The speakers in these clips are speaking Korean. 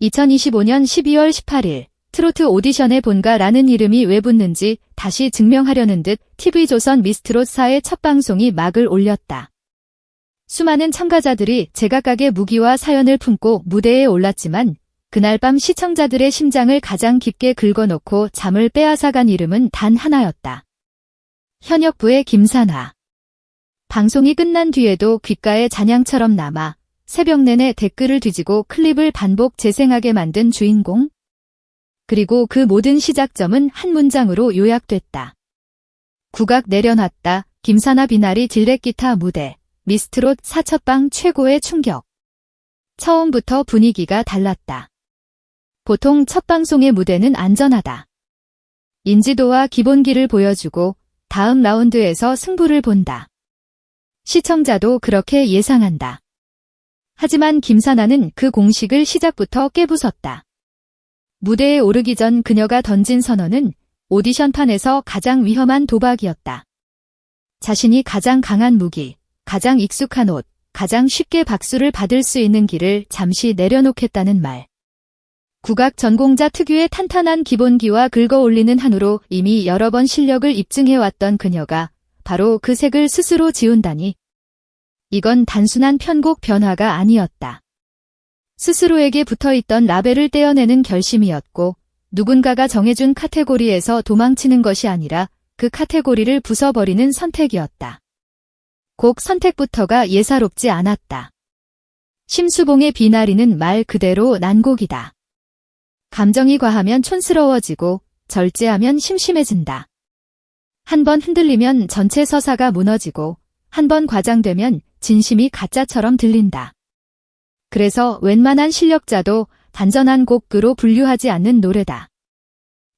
2025년 12월 18일 트로트 오디션에 본가라는 이름이 왜 붙는지 다시 증명하려는 듯 TV조선 미스트롯4의 첫 방송이 막을 올렸다. 수많은 참가자들이 제각각의 무기와 사연을 품고 무대에 올랐지만 그날 밤 시청자들의 심장을 가장 깊게 긁어놓고 잠을 빼앗아간 이름은 단 하나였다. 현역부의 김산화. 방송이 끝난 뒤에도 귓가에 잔향처럼 남아 새벽 내내 댓글을 뒤지고 클립을 반복 재생하게 만든 주인공? 그리고 그 모든 시작점은 한 문장으로 요약됐다. 국악 내려놨다. 김사나 비나리 딜렉기타 무대. 미스트롯 사첩방 최고의 충격. 처음부터 분위기가 달랐다. 보통 첫 방송의 무대는 안전하다. 인지도와 기본기를 보여주고 다음 라운드에서 승부를 본다. 시청자도 그렇게 예상한다. 하지만 김사나는 그 공식을 시작부터 깨부쉈다. 무대에 오르기 전 그녀가 던진 선언은 오디션판에서 가장 위험한 도박이었다. 자신이 가장 강한 무기, 가장 익숙한 옷, 가장 쉽게 박수를 받을 수 있는 길을 잠시 내려놓겠다는 말. 국악 전공자 특유의 탄탄한 기본기와 긁어올리는 한우로 이미 여러 번 실력을 입증해왔던 그녀가 바로 그 색을 스스로 지운다니. 이건 단순한 편곡 변화가 아니었다. 스스로에게 붙어있던 라벨을 떼어내는 결심이었고 누군가가 정해준 카테고리에서 도망치는 것이 아니라 그 카테고리를 부숴버리는 선택이었다. 곡 선택부터가 예사롭지 않았다. 심수봉의 비나리는 말 그대로 난곡이다. 감정이 과하면 촌스러워지고 절제하면 심심해진다. 한 번 흔들리면 전체 서사가 무너지고 한 번 과장되면 진심이 가짜처럼 들린다. 그래서 웬만한 실력자도 단전한 곡으로 분류하지 않는 노래다.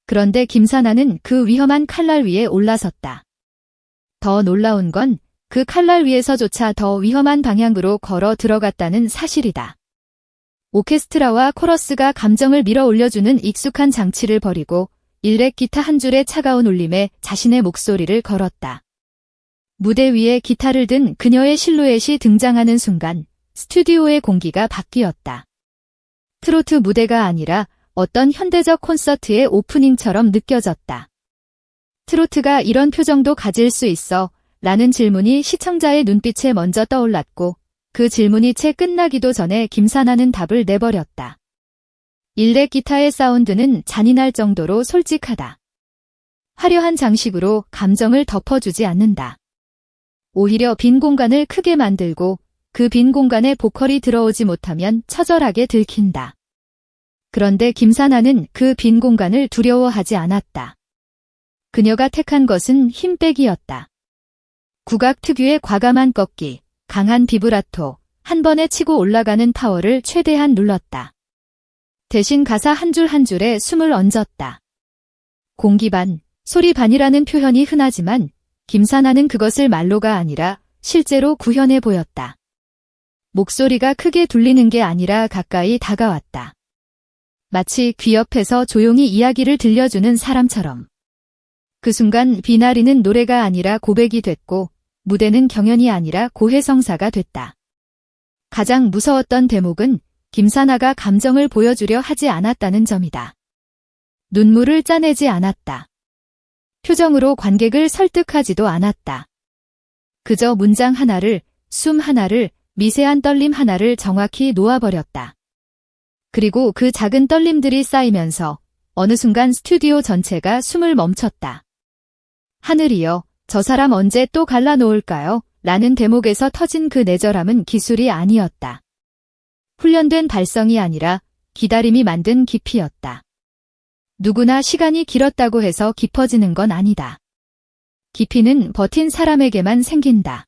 그런데 김사나는 그 위험한 칼날 위에 올라섰다. 더 놀라운 건 그 칼날 위에서조차 더 위험한 방향으로 걸어 들어갔다는 사실이다. 오케스트라와 코러스가 감정을 밀어 올려주는 익숙한 장치를 버리고 일렉 기타 한 줄의 차가운 울림에 자신의 목소리를 걸었다. 무대 위에 기타를 든 그녀의 실루엣이 등장하는 순간 스튜디오의 공기가 바뀌었다. 트로트 무대가 아니라 어떤 현대적 콘서트의 오프닝처럼 느껴졌다. 트로트가 이런 표정도 가질 수 있어 라는 질문이 시청자의 눈빛에 먼저 떠올랐고 그 질문이 채 끝나기도 전에 김사나는 답을 내버렸다. 일렉 기타의 사운드는 잔인할 정도로 솔직하다. 화려한 장식으로 감정을 덮어주지 않는다. 오히려 빈 공간을 크게 만들고 그 빈 공간에 보컬이 들어오지 못하면 처절하게 들킨다. 그런데 김사나는 그 빈 공간을 두려워하지 않았다. 그녀가 택한 것은 힘 빼기였다. 국악 특유의 과감한 꺾기, 강한 비브라토, 한 번에 치고 올라가는 파워를 최대한 눌렀다. 대신 가사 한 줄 한 줄에 숨을 얹었다. 공기 반, 소리 반이라는 표현이 흔하지만 김사나는 그것을 말로가 아니라 실제로 구현해 보였다. 목소리가 크게 둘리는 게 아니라 가까이 다가왔다. 마치 귀 옆에서 조용히 이야기를 들려주는 사람처럼. 그 순간 비나리는 노래가 아니라 고백이 됐고 무대는 경연이 아니라 고해성사가 됐다. 가장 무서웠던 대목은 김사나가 감정을 보여주려 하지 않았다는 점이다. 눈물을 짜내지 않았다. 표정으로 관객을 설득하지도 않았다. 그저 문장 하나를, 숨 하나를, 미세한 떨림 하나를 정확히 놓아버렸다. 그리고 그 작은 떨림들이 쌓이면서 어느 순간 스튜디오 전체가 숨을 멈췄다. 하늘이여, 저 사람 언제 또 갈라놓을까요? 라는 대목에서 터진 그 내절함은 기술이 아니었다. 훈련된 발성이 아니라 기다림이 만든 깊이였다. 누구나 시간이 길었다고 해서 깊어지는 건 아니다. 깊이는 버틴 사람에게만 생긴다.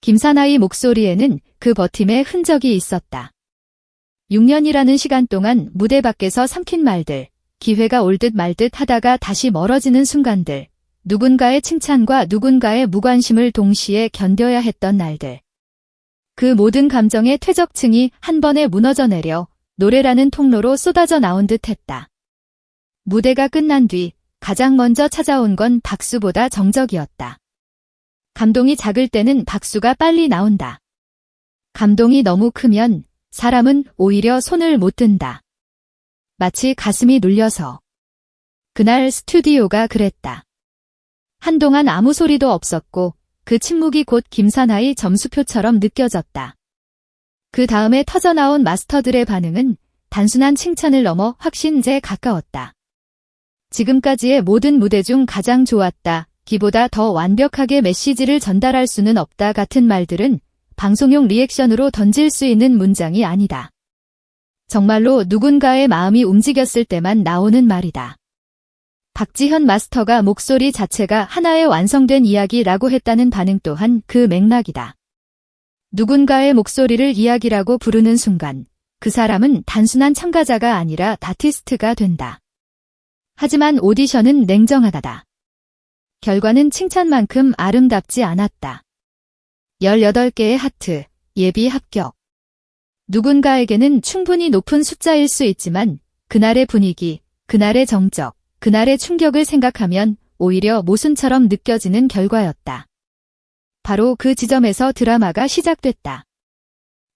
김사나의 목소리에는 그 버팀의 흔적이 있었다. 6년이라는 시간 동안 무대 밖에서 삼킨 말들, 기회가 올 듯 말 듯 하다가 다시 멀어지는 순간들, 누군가의 칭찬과 누군가의 무관심을 동시에 견뎌야 했던 날들. 그 모든 감정의 퇴적층이 한 번에 무너져 내려 노래라는 통로로 쏟아져 나온 듯 했다. 무대가 끝난 뒤 가장 먼저 찾아온 건 박수보다 정적이었다. 감동이 작을 때는 박수가 빨리 나온다. 감동이 너무 크면 사람은 오히려 손을 못 든다. 마치 가슴이 눌려서. 그날 스튜디오가 그랬다. 한동안 아무 소리도 없었고 그 침묵이 곧 김사나의 점수표처럼 느껴졌다. 그 다음에 터져나온 마스터들의 반응은 단순한 칭찬을 넘어 확신제에 가까웠다. 지금까지의 모든 무대 중 가장 좋았다. 기보다 더 완벽하게 메시지를 전달할 수는 없다 같은 말들은 방송용 리액션으로 던질 수 있는 문장이 아니다. 정말로 누군가의 마음이 움직였을 때만 나오는 말이다. 박지현 마스터가 목소리 자체가 하나의 완성된 이야기라고 했다는 반응 또한 그 맥락이다. 누군가의 목소리를 이야기라고 부르는 순간 그 사람은 단순한 참가자가 아니라 다티스트가 된다. 하지만 오디션은 냉정하다다. 결과는 칭찬만큼 아름답지 않았다. 18개의 하트, 예비 합격. 누군가에게는 충분히 높은 숫자일 수 있지만 그날의 분위기, 그날의 정적, 그날의 충격을 생각하면 오히려 모순처럼 느껴지는 결과였다. 바로 그 지점에서 드라마가 시작됐다.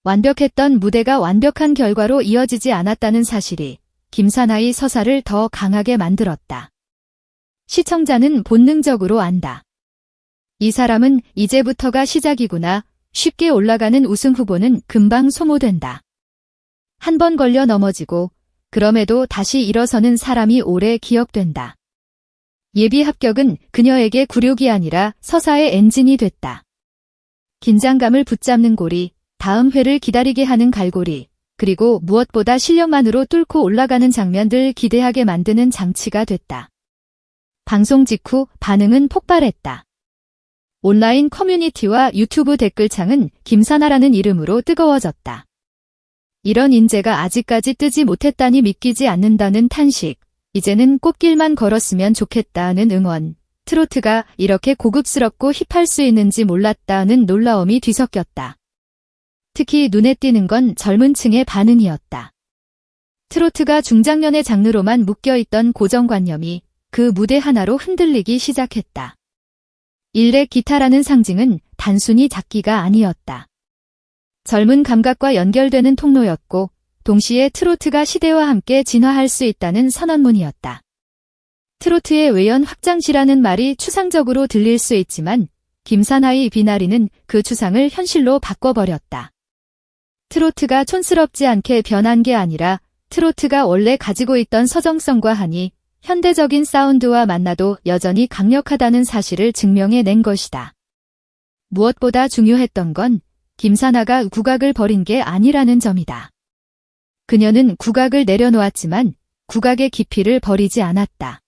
완벽했던 무대가 완벽한 결과로 이어지지 않았다는 사실이 김사나의 서사를 더 강하게 만들었다. 시청자는 본능적으로 안다. 이 사람은 이제부터가 시작이구나. 쉽게 올라가는 우승 후보는 금방 소모된다. 한 번 걸려 넘어지고 그럼에도 다시 일어서는 사람이 오래 기억된다. 예비 합격은 그녀에게 굴욕이 아니라 서사의 엔진이 됐다. 긴장감을 붙잡는 고리, 다음 회를 기다리게 하는 갈고리, 그리고 무엇보다 실력만으로 뚫고 올라가는 장면들 기대하게 만드는 장치가 됐다. 방송 직후 반응은 폭발했다. 온라인 커뮤니티와 유튜브 댓글창은 김사나라는 이름으로 뜨거워졌다. 이런 인재가 아직까지 뜨지 못했다니 믿기지 않는다는 탄식, 이제는 꽃길만 걸었으면 좋겠다는 응원, 트로트가 이렇게 고급스럽고 힙할 수 있는지 몰랐다는 놀라움이 뒤섞였다. 특히 눈에 띄는 건 젊은 층의 반응이었다. 트로트가 중장년의 장르로만 묶여있던 고정관념이 그 무대 하나로 흔들리기 시작했다. 일렉 기타라는 상징은 단순히 작기가 아니었다. 젊은 감각과 연결되는 통로였고 동시에 트로트가 시대와 함께 진화할 수 있다는 선언문이었다. 트로트의 외연 확장시라는 말이 추상적으로 들릴 수 있지만 김사나의 비나리는 그 추상을 현실로 바꿔버렸다. 트로트가 촌스럽지 않게 변한 게 아니라 트로트가 원래 가지고 있던 서정성과 하니 현대적인 사운드와 만나도 여전히 강력하다는 사실을 증명해 낸 것이다. 무엇보다 중요했던 건 김사나가 국악을 버린 게 아니라는 점이다. 그녀는 국악을 내려놓았지만 국악의 깊이를 버리지 않았다.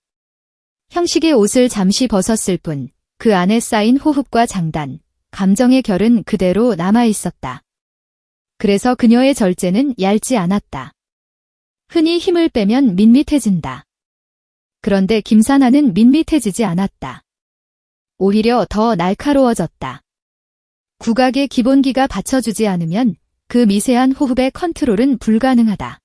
형식의 옷을 잠시 벗었을 뿐 그 안에 쌓인 호흡과 장단, 감정의 결은 그대로 남아 있었다. 그래서 그녀의 절제는 얇지 않았다. 흔히 힘을 빼면 밋밋해진다. 그런데 김사나는 밋밋해지지 않았다. 오히려 더 날카로워졌다. 국악의 기본기가 받쳐주지 않으면 그 미세한 호흡의 컨트롤은 불가능하다.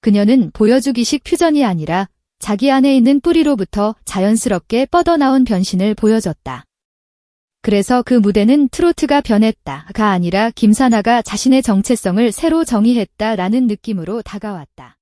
그녀는 보여주기식 퓨전이 아니라 자기 안에 있는 뿌리로부터 자연스럽게 뻗어나온 변신을 보여줬다. 그래서 그 무대는 트로트가 변했다가 아니라 김사나가 자신의 정체성을 새로 정의했다라는 느낌으로 다가왔다.